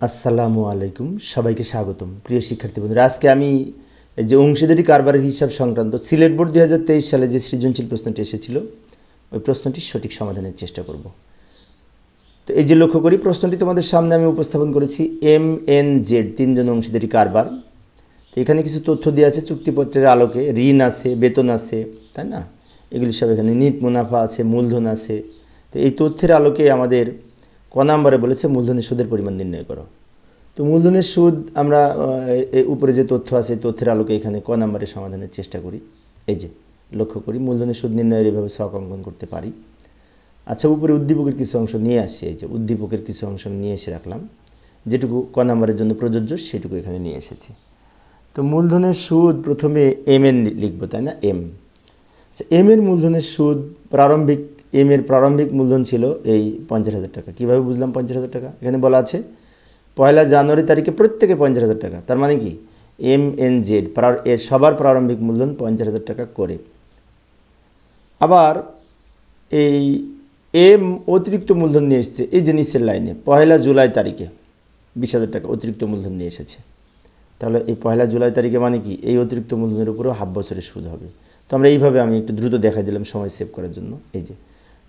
আসসালামু আলাইকুম, সবাইকে স্বাগতম। প্রিয় শিক্ষার্থী বন্ধুরা, আজকে আমি এই যে অংশীদারি কারবারের হিসাব সংক্রান্ত সিলেট বোর্ড দুই হাজার তেইশ সালে যে সৃজনশীল প্রশ্নটি এসেছিল, ওই প্রশ্নটির সঠিক সমাধানের চেষ্টা করব। তো এই যে লক্ষ্য করি, প্রশ্নটি তোমাদের সামনে আমি উপস্থাপন করেছি, এম এন জেড, তিনজন অংশীদারি কারবার। তো এখানে কিছু তথ্য দেওয়া আছে, চুক্তিপত্রের আলোকে, ঋণ আছে, বেতন আছে, তাই না? এগুলি সব এখানে, নিট মুনাফা আছে, মূলধন আছে। তো এই তথ্যের আলোকে আমাদের ক নাম্বারে বলেছে, মূলধনের সুদের পরিমাণ নির্ণয় করো। তো মূলধনের সুদ আমরা উপরে যে তথ্য আছে তথ্যের আলোকে এখানে ক নাম্বারে সমাধানের চেষ্টা করি। এই যে, লক্ষ্য করি, মূলধনের সুদ নির্ণয়ের এভাবে শখ অঙ্কন করতে পারি। আচ্ছা উপরে উদ্দীপকের কিছু অংশ নিয়ে আসছি এই যে, উদ্দীপকের কিছু অংশ নিয়ে এসে রাখলাম। যেটুকু ক নাম্বারের জন্য প্রযোজ্য, সেটুকু এখানে নিয়ে এসেছি। তো মূলধনের সুদ প্রথমে এম এন লিখব, তাই না? এম আচ্ছা এম এর মূলধনের সুদ প্রারম্ভিক এম এর প্রারম্ভিক মূলধন ছিল এই পঞ্চাশ হাজার টাকা। কীভাবে বুঝলাম পঞ্চাশ হাজার টাকা? এখানে বলা আছে, পয়লা জানুয়ারি তারিখে প্রত্যেকে পঞ্চাশ হাজার টাকা। তার মানে কি? এম এন জেড এর সবার প্রারম্ভিক মূলধন পঞ্চাশ হাজার টাকা করে। আবার এই এম অতিরিক্ত মূলধন নিয়ে এসেছে, এই যে নিচের লাইনে, পয়লা জুলাই তারিখে বিশ হাজার টাকা অতিরিক্ত মূলধন নিয়ে এসেছে। তাহলে এই পয়লা জুলাই তারিখে মানে কি? এই অতিরিক্ত মূলধনের উপরেও হাফ বছরের সুদ হবে। তো আমরা এইভাবে আমি একটু দ্রুত দেখাই দিলাম সময় সেভ করার জন্য। এই যে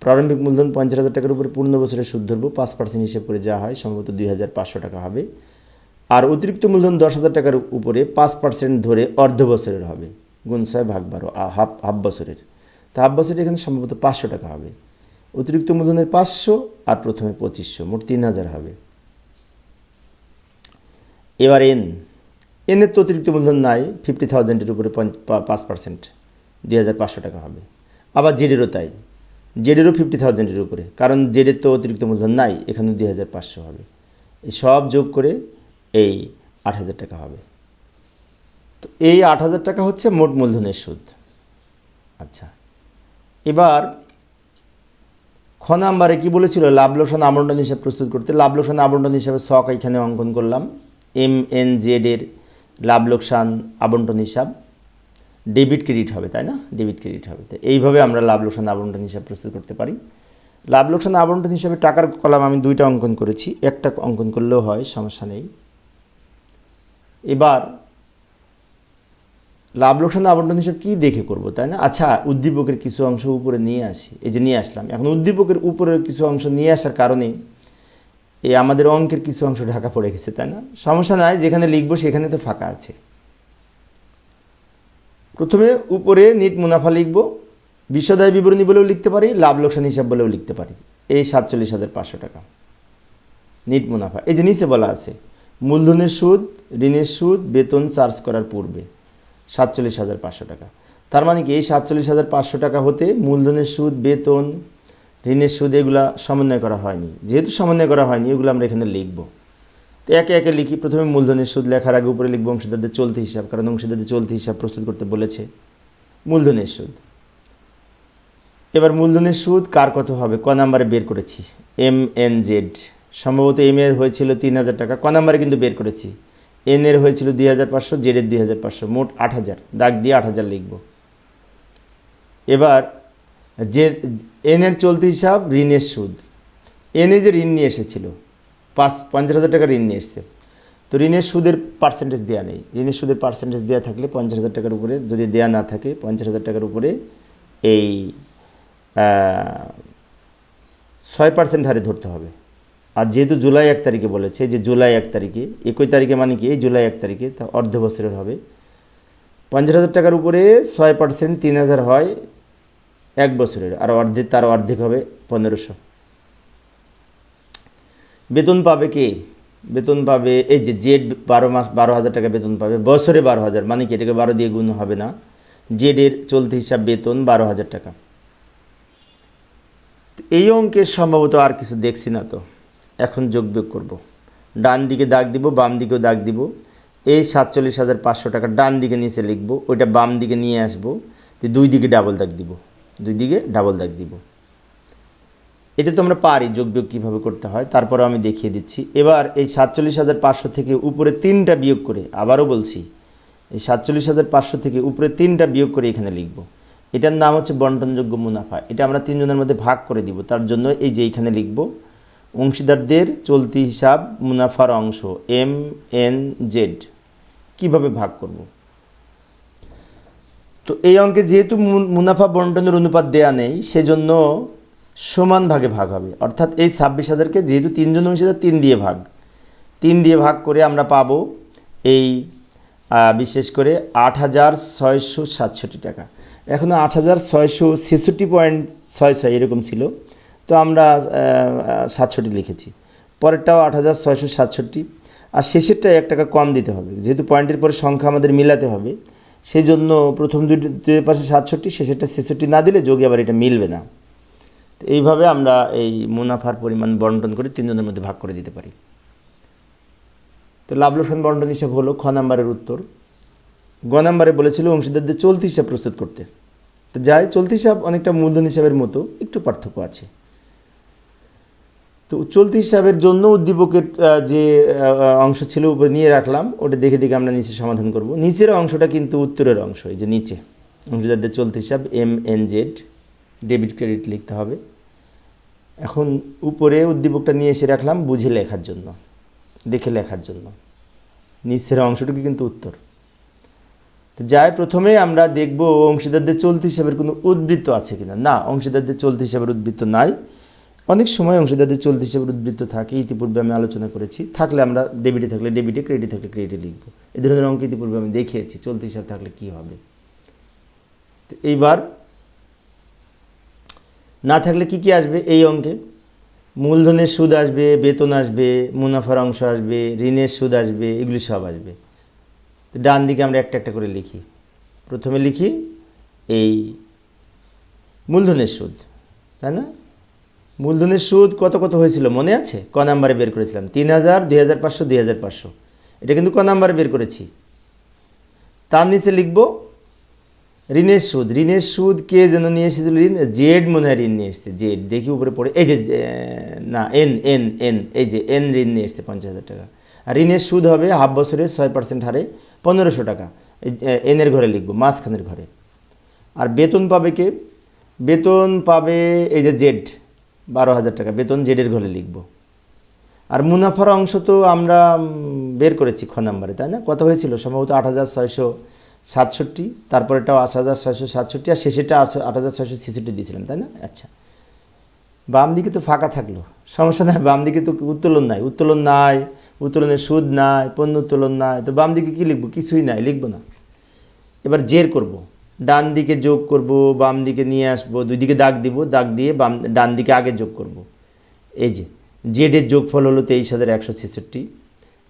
প্রারম্ভিক মূলধন পঞ্চাশ হাজার টাকার উপরে পূর্ণ বছরের সুদ ধরবো, পাঁচ পার্সেন্ট হিসেব করে যা হয় সম্ভবত দুই হাজার পাঁচশো টাকা হবে। আর অতিরিক্ত মূলধন দশ হাজার টাকার উপরে পাঁচ পার্সেন্ট ধরে অর্ধ বছরের হবে। গুণ ছয় ভাগ বারো হাফ হাফ বছরের। তা হাফ বছরের এখানে সম্ভবত পাঁচশো টাকা হবে। অতিরিক্ত মূলধনের পাঁচশো আর প্রথমে পঁচিশশো, মোট তিন হাজার হবে। এবার এন। এনের তো অতিরিক্ত মূলধন নাই ফিফটি থাউজেন্ডের উপরে পাঁচ পার্সেন্ট দুই হাজার পাঁচশো টাকা হবে। আবার জেডেরও তাই। জেডেরও ফিফটি থাউজেন্ডের উপরে। কারণ জেডের তো অতিরিক্ত মূলধন নাই, এখানে দুই হাজার পাঁচশো হবে। এই সব যোগ করে এই আট হাজার টাকা হবে। তো এই আট হাজার টাকা হচ্ছে মোট মূলধনের সুদ। আচ্ছা এবার খ নাম্বারে কি বলেছিল? লাভ লোকসান আবন্টন হিসাব প্রস্তুত করতে। লাভ লোকসান আবন্টন হিসাবে শখ এখানে অঙ্কন করলাম। এম এন জেডের লাভ লোকসান আবন্টন হিসাব। ডেবিট ক্রেডিট হবে, তাই না? ডেবিট ক্রেডিট হবে। তো এইভাবে আমরা লাভ লোকসান আবন্টন হিসাব প্রস্তুত করতে পারি। লাভ লোকসান আবন্টন হিসাবে টাকার কলাম আমি দুইটা অঙ্কন করেছি। একটা অঙ্কন করলেও হয়, সমস্যা নেই। এবার লাভ লোকসান আবন্টন হিসাব কী দেখে করব, তাই না? আচ্ছা উদ্দীপকের কিছু অংশ উপরে নিয়ে আসি। এই যে নিয়ে আসলাম। এখন উদ্দীপকের উপরের কিছু অংশ নিয়ে আসার কারণে এই আমাদের অঙ্কের কিছু অংশ ঢাকা পড়ে গেছে, তাই না? সমস্যা নাই, যেখানে লিখব সেখানে তো ফাঁকা আছে। প্রথমে উপরে নিট মুনাফা লিখব বিশ্বদায় বিবরণী বলেও লিখতে পারি, লাভ লোকসান হিসাব বলেও লিখতে পারি। এই সাতচল্লিশ হাজার পাঁচশো টাকা। নিট মুনাফা। এই যে নিচে বলা আছে, মূলধনের সুদ, ঋণের সুদ, বেতন চার্জ করার পূর্বে সাতচল্লিশ হাজার পাঁচশো টাকা। তার মানে কি, এই সাতচল্লিশ হাজার পাঁচশো টাকা হতে মূলধনের সুদ, বেতন, ঋণের সুদ, এগুলা সমন্বয় করা হয়নি। যেহেতু সমন্বয় করা হয়নি, এগুলো আমরা এখানে লিখব। তো একে একে লিখি। প্রথমে মূলধনের সুদ লেখার আগে উপরে লিখব অংশীদারদের চলতি হিসাব, কারণ অংশীদারদের চলতি হিসাব প্রস্তুত করতে বলেছে। মূলধনের সুদ। এবার মূলধনের সুদ কার কত হবে? ক নাম্বারে বের করেছি। M, N, Z. সম্ভবত এম এর হয়েছিল তিন হাজার টাকা। ক নাম্বারে কিন্তু বের করেছি। এন এর হয়েছিল দুই হাজার পাঁচশো জেডের দুই হাজার পাঁচশো। মোট আট হাজার। দাগ দিয়ে আট হাজার লিখব। এবার যে, এন এর চলতি হিসাব ঋণের সুদ। এন যে ঋণ নিয়ে এসেছিল পাঁচ, পঞ্চাশ হাজার টাকা ঋণ নিয়ে এসছে। তো ঋণের সুদের পার্সেন্টেজ দেওয়া নেই। ঋণের সুদের পার্সেন্টেজ দেওয়া থাকলে পঞ্চাশ হাজার টাকার উপরে, যদি দেওয়া না থাকে, পঞ্চাশ হাজার টাকার উপরে এই ছয় পার্সেন্ট হারে ধরতে হবে। আর যেহেতু জুলাই এক তারিখে বলেছে, যে জুলাই এক তারিখে, একই তারিখে মানে কি? এই জুলাই এক তারিখে তা অর্ধ বছরের হবে। পঞ্চাশ হাজার টাকার উপরে ছয় পার্সেন্ট তিন হাজার হয় এক বছরের, আর অর্ধেক তার অর্ধেক হবে পনেরোশো। বেতন পাবে কে? বেতন পাবে, এই যে জেড বারো মাস, বারো হাজার টাকা বেতন পাবে, বছরে বারো হাজার মানে কি এটাকে বারো দিয়ে গুণ হবে না? জেডের চলতি হিসাব বেতন বারো হাজার টাকা। এই অঙ্কের সম্ভবত আর কিছু দেখছি না তো, এখন যোগ বিয়োগ করব। ডান দিকে দাগ দিব, বাম দিকেও দাগ দিব। এই সাতচল্লিশ হাজার পাঁচশো টাকা ডান দিকে নিচে লিখব, ওইটা বাম দিকে নিয়ে আসব দুই দিকে ডাবল দাগ দিব, দুই দিকে ডাবল দাগ দিব। এটা তো আমরা পারি, যোগ বিয়োগ কীভাবে করতে হয় তারপরে আমি দেখিয়ে দিচ্ছি। এবার এই সাতচল্লিশ হাজার পাঁচশো থেকে উপরে তিনটা বিয়োগ করে আবারও বলছি, এই সাতচল্লিশ হাজার পাঁচশো থেকে উপরে তিনটা বিয়োগ করে এখানে লিখব। এটার নাম হচ্ছে বন্টনযোগ্য মুনাফা। এটা আমরা তিনজনের মধ্যে ভাগ করে দিব, তার জন্য এই যে এইখানে লিখব, অংশীদারদের চলতি হিসাব মুনাফার অংশ, এম, এন, জেড, কীভাবে ভাগ করব? তো এই অঙ্কে যেহেতু মুনাফা বন্টনের অনুপাত দেয়া নেই, সেজন্য সমান ভাগে ভাগ হবে। অর্থাৎ এই ছাব্বিশ হাজারকে যেহেতু তিনজন অংশীদার তিন দিয়ে ভাগ। তিন দিয়ে ভাগ করে আমরা পাবো এই বিশেষ করে আট হাজার ছয়শো সাতষট্টি টাকা। এখনও আট হাজার ছয়শো ছেষট্টি পয়েন্ট ছয় ছয় এরকম ছিল। তো আমরা সাতষট্টি লিখেছি। পরেরটাও আট হাজার ছয়শো সাতষট্টি। আর শেষেরটা এক টাকা কম দিতে হবে। যেহেতু পয়েন্টের পরে সংখ্যা আমাদের মিলাতে হবে সেই জন্য প্রথম দুই দুই পাশে সাতষট্টি, শেষেরটা ছেষট্টি না দিলে যোগে আবার এটা মিলবে না। এইভাবে আমরা এই মুনাফার পরিমাণ বন্টন করে তিনজনের মধ্যে ভাগ করে দিতে পারি। তো লাভ লোকসান বন্টন হিসাব হলো খ নাম্বারের উত্তর। গ নাম্বারে বলেছিল অংশীদারদের চলতি হিসাব প্রস্তুত করতে। তো যাই, চলতি হিসাব অনেকটা মূলধন হিসাবের মতো, একটু পার্থক্য আছে। তো চলতি হিসাবের জন্য উদ্দীপকের যে অংশ ছিল উপরে নিয়ে রাখলাম, ওটা দেখে দেখে আমরা নিচে সমাধান করব। নিচের অংশটা কিন্তু উত্তরের অংশ এই যে নিচে। অংশীদারদের চলতি হিসাব M N Z. Debit credit লিখতে হবে। এখন উপরে উদ্দীপকটা নিয়ে এসে রাখলাম, বুঝে লেখার জন্য, দেখে লেখার জন্য। নিচের অংশটুকু কিন্তু উত্তর। তো যাই, প্রথমে আমরা দেখব অংশীদারদের চলতি হিসাবের কোনো উদ্বৃত্ত আছে কিনা। না, অংশীদারদের চলতি হিসাবের উদ্বৃত্ত নাই। অনেক সময় অংশীদারদের চলতি হিসাবের উদ্বৃত্ত থাকে, ইতিপূর্বে আমি আলোচনা করেছি। থাকলে আমরা ডেবিটে থাকলে ডেবিটে, ক্রেডিট থাকলে ক্রেডিটে লিখব। এই ধরনের অঙ্ক ইতিপূর্বে আমি দেখিয়েছি, চলতি হিসাব থাকলে কি হবে। তো এইবার না থাকলে কি কি আসবে? এই অঙ্কে। মূলধনের সুদ আসবে, বেতন আসবে, মুনাফার অংশ আসবে, ঋণের সুদ আসবে, এগুলি সব আসবে। তো ডান দিকে আমরা একটা একটা করে লিখি। প্রথমে লিখি এই মূলধনের সুদ, তাই না? মূলধনের সুদ কত কত হয়েছিল মনে আছে? ক নাম্বারে বের করেছিলাম। তিন হাজার, দুই হাজার পাঁচশো, দুই হাজার পাঁচশো। এটা কিন্তু ক নাম্বারে বের করেছি। তার নিচে লিখব ঋণের সুদ ঋণের সুদ কে যেন নিয়ে এসেছিল? ঋণ? জেড মনে হয় ঋণ নিয়ে এসছে, জেড। দেখি উপরে পড়ে, এই যে না, এন এন এন, এই যে, এন ঋণ নিয়ে এসছে, পঞ্চাশ হাজার টাকা। আর ঋণের সুদ হবে হাফ বছরে ছয় পার্সেন্ট হারে পনেরোশো টাকা। এনের ঘরে লিখব, মাঝখানের ঘরে। আর বেতন পাবে কে? বেতন পাবে এই যে জেড, বারো হাজার টাকা। বেতন জেডের ঘরে লিখব। আর মুনাফার অংশ তো আমরা বের করেছি খ নাম্বারে, তাই না? কত হয়েছিল? সম্ভবত আট হাজার ছয়শো সাতষট্টি তারপরেটাও আট হাজার ছয়শো সাতষট্টি আর শেষেটা আটশো আট হাজার ছয়শো ছেষট্টি দিয়েছিলাম, তাই না? আচ্ছা। বাম দিকে তো ফাঁকা থাকল। সমস্যা নাই, বাম দিকে তো উত্তোলন নাই। উত্তোলন নাই, উত্তোলনের সুদ নাই, পণ্য উত্তোলন নাই। তো বাম দিকে কী লিখব? কিছুই নাই, লিখব না। এবার জের করব। ডান দিকে যোগ করব, বাম দিকে নিয়ে আসব, দুই দিকে দাগ দিব, দাগ দিয়ে বাম, ডান দিকে আগে যোগ করব। এই যে জেডের যোগফল হলো তেইশ হাজার একশো ছেষট্টি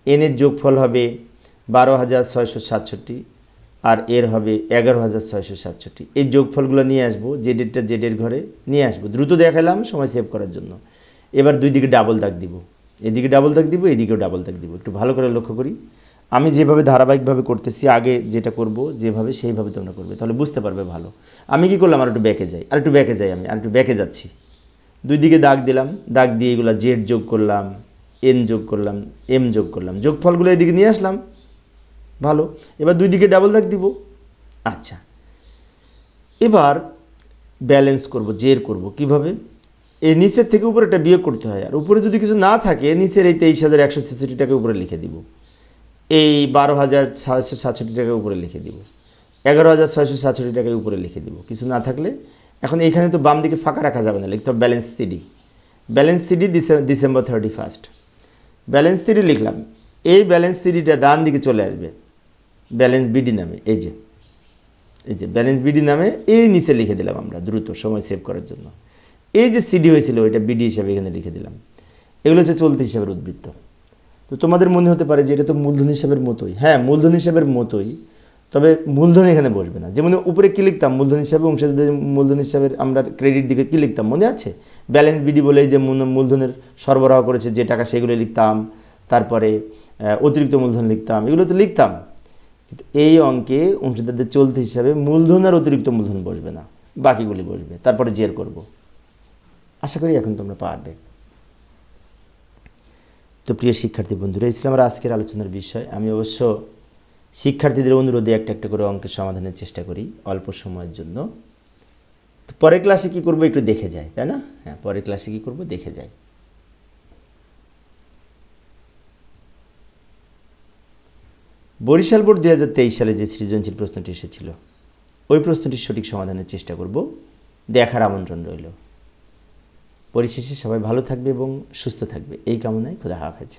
এনের যোগফল হবে বারো হাজার ছয়শো সাতষট্টি আর এর হবে এগারো হাজার ছয়শো সাতষট্টি। এই যোগফলগুলো নিয়ে আসব জেডেরটা জেডের ঘরে নিয়ে আসব। দ্রুত দেখালাম, সময় সেভ করার জন্য। এবার দুই দিকে ডাবল দাগ দিব। এদিকে ডাবল দাগ দিব, এদিকেও ডাবল দাগ দিব। একটু ভালো করে লক্ষ্য করি। আমি যেভাবে ধারাবাহিকভাবে করতেছি, আগে যেটা করব, যেভাবে সেইভাবে তোমরা করবে। তাহলে বুঝতে পারবে ভালো। আমি কি করলাম? আর একটু ব্যাকে যাই। আর একটু ব্যাকে যাই আমি, আর একটু ব্যাকে যাচ্ছি। দুই দিকে দাগ দিলাম। দাগ দিয়ে এগুলো জেড যোগ করলাম এন যোগ করলাম এম যোগ করলাম। যোগফলগুলো এদিকে নিয়ে আসলাম। ভালো। এবার দুই দিকে ডাবল দাগ দিব। আচ্ছা। এবার ব্যালেন্স করব, জের করব কীভাবে? এই নিচের থেকে উপরে একটা বিয়োগ করতে হয়। আর উপরে যদি কিছু না থাকে, নিচের এই তেইশ হাজার একশো ছেষট্টি টাকা উপরে লিখে দিব। এই বারো হাজার ছয়শো সাতষট্টি টাকা উপরে লিখে দিব। এগারো হাজার ছয়শো সাতষট্টি টাকা উপরে লিখে দিব। কিছু না থাকলে, এখন এইখানে তো বাম দিকে ফাঁকা রাখা যাবে না, লিখতে হবে balance CD balance CD December thirty first balance CD লিখলাম। এই ব্যালেন্স সিডিটা ডান দিকে চলে আসবে। ব্যালেন্স বিডি নামে, এই যে এই যে, ব্যালেন্স বিডি নামে এই নিচে লিখে দিলাম আমরা দ্রুত সময় সেভ করার জন্য। এই যে সিডি হয়েছিল, ওইটা বিডি হিসাবে এখানে লিখে দিলাম। এগুলো হচ্ছে চলতি হিসাবের উদ্বৃত্ত। তো তোমাদের মনে হতে পারে যে এটা তো মূলধন হিসাবের মতোই। হ্যাঁ মূলধন হিসাবের মতোই, তবে মূলধন এখানে বসবে না। যেমন উপরে কী লিখতাম? মূলধন হিসাবে অংশীদারদের মূলধন হিসাবে আমরা ক্রেডিট দিকে কী লিখতাম? মনে আছে? ব্যালেন্স বিডি বলে যে মূলধনের সরবরাহ করেছে, যে টাকা সেগুলো লিখতাম, তারপরে অতিরিক্ত মূলধন লিখতাম, এগুলো তো লিখতাম। কিন্তু এই অঙ্কে অংশীদারদের চলতি হিসাবে মূলধন আর অতিরিক্ত মূলধন বসবে না, বাকিগুলি বসবে, তারপরে জের করব। আশা করি এখন তোমরা পারবে। তো প্রিয় শিক্ষার্থী বন্ধুরা, এই ছিল আমার আজকের আলোচনার বিষয়। আমি অবশ্য শিক্ষার্থীদের অনুরোধে একটা একটা করে অঙ্কের সমাধানের চেষ্টা করি অল্প সময়ের জন্য। তো পরের ক্লাসে কী করব একটু দেখে যাই, তাই না? হ্যাঁ পরের ক্লাসে কী করব দেখে যাই। বরিশাল বোর্ড দু হাজার তেইশ সালে যে সৃজনশীল প্রশ্নটি এসেছিল, ওই প্রশ্নটির সঠিক সমাধানের চেষ্টা করব। দেখার আমন্ত্রণ রইল। পরিশেষে সবাই ভালো থাকবে এবং সুস্থ থাকবে। এই কামনায় খোদা হাফেজ।